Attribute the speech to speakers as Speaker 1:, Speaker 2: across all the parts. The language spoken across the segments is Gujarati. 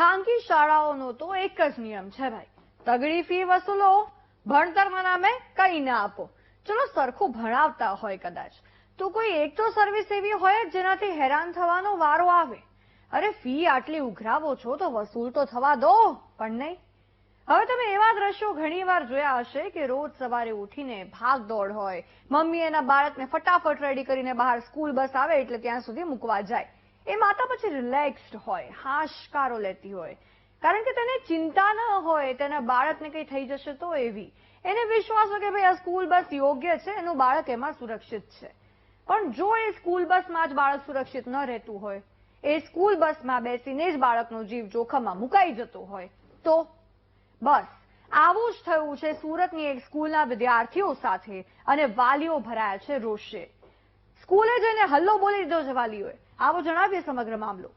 Speaker 1: ખાનગી શાળાઓનો તો એક જ નિયમ છે ભાઈ. તગડી ફી વસૂલો ભણતરના નામે કંઈ ના આપો. ચલો સરખું ભણાવતા હોય કદાચ. તો કોઈ એક તો સર્વિસ એવી હોય જેનાથી હેરાન થવાનો વારો આવે. અરે ફી આટલી ઉઘરાવો છો તો વસૂલ તો થવા દો, પણ નહીં. હવે તમે એવા દ્રશ્યો ઘણીવાર જોયા હશે કે રોજ સવારે ઉઠીને ભાગ દોડ હોય, મમ્મી એના બાળકને ફટાફટ રેડી કરીને બહાર સ્કૂલ બસ આવે એટલે ત્યાં સુધી મૂકવા જાય. એ માતા પછી રિલેક્સ્ડ હોય, હાશકારો લેતી હોય. કારણ કે તેને ચિંતા ન હોય, તેના બાળકને કંઈ થઈ જશે તો એવી. એને વિશ્વાસ હોય કે ભાઈ આ સ્કૂલ બસ યોગ્ય છે, એનું બાળક એમાં સુરક્ષિત છે. પણ જો એ સ્કૂલ બસમાં જ બાળક સુરક્ષિત ન રહેતું હોય, એ સ્કૂલ બસમાં બેસીને જ બાળકનો જીવ જોખમમાં મુકાઈ જતો હોય, તો બસ. આવું જ થયું છે, સુરતની એક સ્કૂલના વિદ્યાર્થીઓ સાથે અને વાલીઓ ભરાયા છે રોષે. સ્કૂલે જઈને હલ્લો બોલી દીધો છે વાલીઓએ. આવો જણાવીએ સમગ્ર મામલો.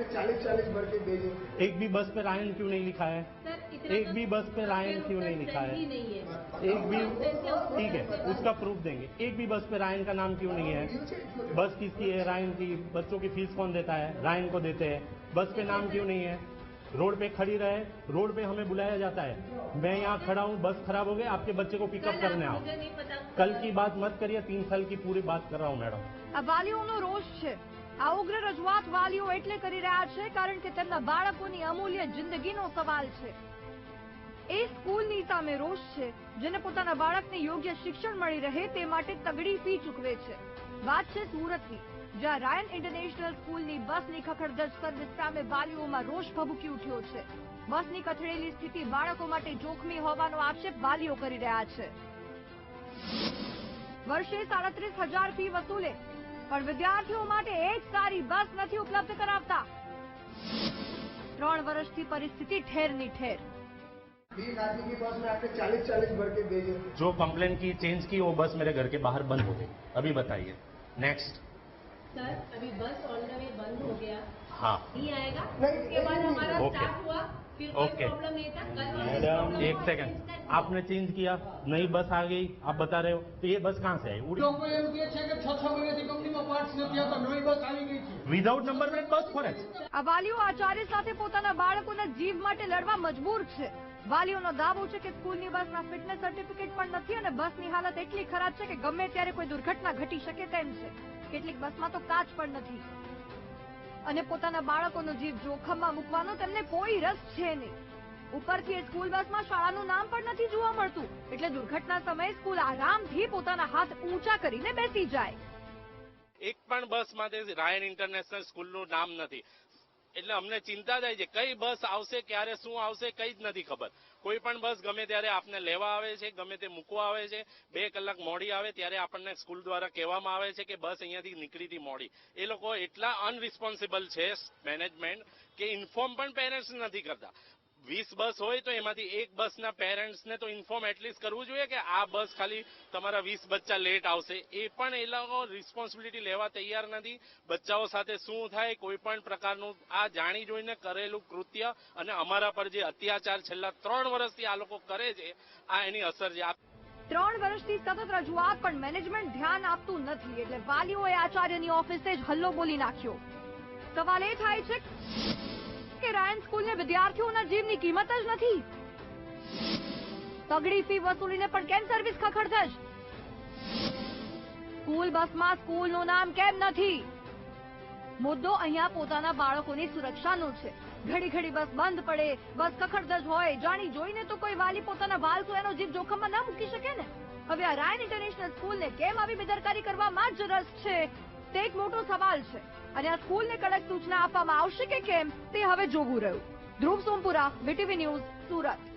Speaker 2: में चालीस चालीस भर के भेजे।
Speaker 3: एक भी बस पे रायन क्यों नहीं लिखा है?
Speaker 4: सर
Speaker 3: एक भी बस पे रायन क्यों नहीं लिखा है?
Speaker 4: नहीं
Speaker 3: एक भी ठीक है उसका प्रूफ देंगे। एक भी बस पे रायन का नाम क्यों नहीं है? बस किसकी है? रायन की बच्चों की फ़ीस कौन देता है? रायन को देते हैं। बस पे नाम क्यों नहीं है? रोड पे खड़ी रहे रोड पे हमें बुलाया जाता है। मैं यहाँ खड़ा हूँ बस खराब हो गई आपके बच्चे को पिकअप करने आओ। कल की बात मत करिए तीन साल की पूरी बात कर रहा हूँ मैडम।
Speaker 1: આ ઉગ્ર રજૂઆત વાલીઓ એટલે કરી રહ્યા છે કારણ કે તેમના બાળકોની અમૂલ્ય જિંદગીનો સવાલ છે. એ સ્કૂલની સામે રોષ છે. જેને પોતાના બાળકને યોગ્ય શિક્ષણ મળી રહે તે માટે તગડી ફી ચૂકવે છે. વાત છે સુરતની, જ્યાં રાયન ઇન્ટરનેશનલ સ્કૂલની બસની ખખડધજ સર્વિસ સામે વાલીઓમાં રોષ ભભૂકી ઉઠ્યો છે. બસની કથળેલી સ્થિતિ બાળકો માટે જોખમી હોવાનો આક્ષેપ વાલીઓ કરી રહ્યા છે. વર્ષે સાડત્રીસ હજાર ફી વસૂલે. પણ વિદ્યાર્થીઓ માટે એક સારી બસ નથી ઉપલબ્ધ કરાવતા ત્રણ વર્ષથી પરિસ્થિતિ ઠેરની ઠેર
Speaker 2: बी नाती की बस में आके चालीस चालीस भर के भेजे
Speaker 3: जो कंप्लेन की चेंज की वो बस मेरे घर के बाहर बंद हो गई अभी बताइए नेक्स्ट
Speaker 4: सर अभी बस ऑन द वे बंद हो गया
Speaker 3: हाँ
Speaker 4: नहीं आएगा
Speaker 2: नहीं,
Speaker 4: उसके बाद हमारा
Speaker 3: ओके।
Speaker 4: स्टार्ट हुआ फिर कोई
Speaker 3: ओके।
Speaker 4: प्रॉब्लम नहीं था कल वाले
Speaker 3: मैडम
Speaker 4: problem
Speaker 3: एक
Speaker 4: था।
Speaker 3: सेकंड आपने चेंज किया नई बस आ गई आप बता रहे हो तो ये बस कहाँ से आई उड़ी
Speaker 5: લોકો એમ કહે છે કે છ છ મહિનાથી કંપનીમાં પાર્ટ્સ નથી આવતા નવી બસ આવી ગઈ છે
Speaker 3: વિધાઉટ નંબર પ્લેટ બસ ફરે
Speaker 1: આ વાલીઓ આચાર્ય સાથે પોતાના બાળકોના જીવ માટે લડવા મજબૂર છે વાલીઓનો દાવો છે કે સ્કૂલની બસના ફિટનેસ સર્ટિફિકેટ પણ નથી અને બસની હાલત એટલી ખરાબ છે કે ગમે ત્યારે કોઈ દુર્ઘટના ઘટી શકે તેમ છે કેટલીક બસમાં તો કાચ પણ નથી અને પોતાના બાળકોનો જીવ જોખમમાં મૂકવાનો તેમને કોઈ રસ છે નહીં. ઉપરથી સ્કૂલ બસમાં શાળાનું નામ પણ નથી જોવા મળતું. એટલે દુર્ઘટના સમયે સ્કૂલ આરામથી પોતાના હાથ ઊંચા કરીને બેસી જાય.
Speaker 6: એક પણ બસ માટે રાયન ઇન્ટરનેશનલ સ્કૂલનું નામ નથી. એટલે અમને ચિંતા થાય છે, કઈ બસ આવશે, ક્યારે શું આવશે, કઈ જ નથી ખબર. કોઈ પણ બસ ગમે ત્યારે આપને લેવા આવે છે, ગમે તે મૂકવા આવે છે, બે કલાક મોડી આવે ત્યારે આપણને સ્કૂલ દ્વારા કહેવામાં આવે છે કે બસ અહીંયાથી નીકળી હતી મોડી. એ લોકો એટલા અનરિસ્પોન્સિબલ છે મેનેજમેન્ટ કે ઇન્ફોર્મ પણ પેરેન્ટ્સ નથી કરતા. વીસ બસ હોય તો એમાંથી એક બસના પેરેન્ટ્સને તો ઇન્ફોર્મ એટલીસ્ટ કરવું જોઈએ કે આ બસ ખાલી તમારા વીસ બચ્ચા લેટ આવશે. એ પણ એ લોકો રિસ્પોન્સિબિલિટી લેવા તૈયાર નથી. બચ્ચાઓ સાથે શું થાય, કોઈ પણ પ્રકારનું આ જાણી જોઈને કરેલું કૃત્ય અને અમારા પર જે અત્યાચાર છેલ્લા ત્રણ વર્ષથી આ લોકો કરે છે, આ એની અસર છે.
Speaker 1: ત્રણ વર્ષથી સતત રજૂઆત, પણ મેનેજમેન્ટ ધ્યાન આપતું નથી. એટલે વાલીઓએ આચાર્યની ઓફિસે જ હલ્લો બોલી નાખ્યો. સવાલ એ થાય છે સ્કૂલને વિદ્યાર્થીઓના જીવની કિંમત જ નથી. તગડી ફી વસૂલીને પણ કેમ સર્વિસ ખખડધજ સ્કૂલ બસમાં સ્કૂલનું નામ કેમ નથી? મુદ્દો અહીંયા પોતાના બાળકોની સુરક્ષાનો છે. ઘડી ઘડી બસ બંધ પડે, બસ કખડધજ હોય, જાણી જોઈને તો કોઈ વાલી પોતાના બાળકો એનો જીવ જોખમમાં ના મૂકી શકે ને? હવે આ રાયન ઇન્ટરનેશનલ સ્કૂલને કેમ આવી બેદરકારી કરવામાં જ રસ છે? તે એક મોટો સવાલ છે. અને આ સ્કૂલને કડક સૂચના આપવામાં આવશે કે કેમ, તે હવે જોવું રહ્યું. Dhruv Sompura VTV news Surat.